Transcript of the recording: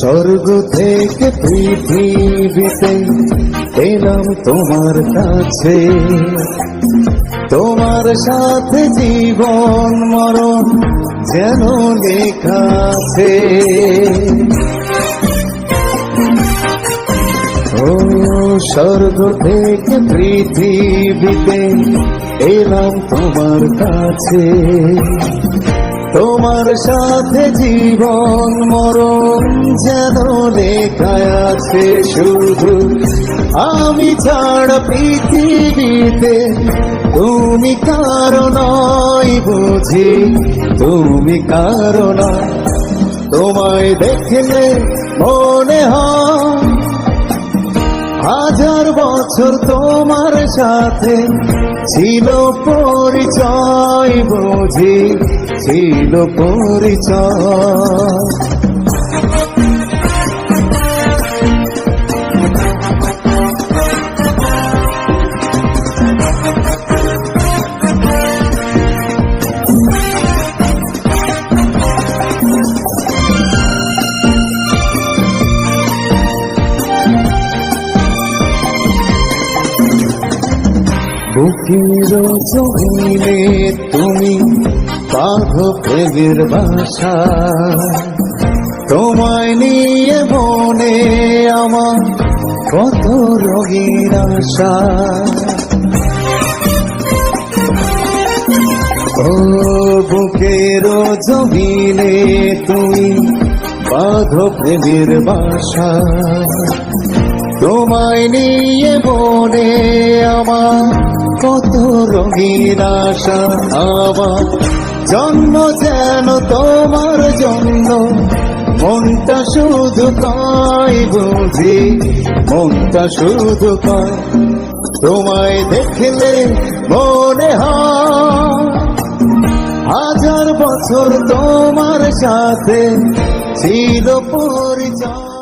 স্বর্গ থেকে পৃথিবীতে এলাম তোমার কাছে। তোমার সাথে জীবন মরণ যেন লেখা আছে স্বর্গ থেকে পৃথিবীতে এলাম তোমার কাছে। তোমার সাথে জীবন মরণ যেন লেখায় আছে শুধু। আমি ছাড়া পৃথিবীতে তুমি কারণ বুঝি, তুমি কারণ তোমায় দেখলে মনে হয় হাজার বছর তোমার সাথে ছিল পরিচয় বুঝি। ছিল পরিচয়। বুকের জমিনে তুমি বাঘ প্রেমের বাসা। তোমায় নিয়ে মনে আমার কত রঙের আশা। ও বুকের জমিনে তুমি বাঘ প্রেমের বাসা। তোমায় নিয়ে মনে আমার কত রঙিন আশা। আমার জন্ম যেন তোমার জন্য। মনটা শুধু কয়, বুঝি। মনটা শুধু কয়, তোমায় দেখলে মনে হাজার বছর তোমার সাথে ছিল পরিচয়।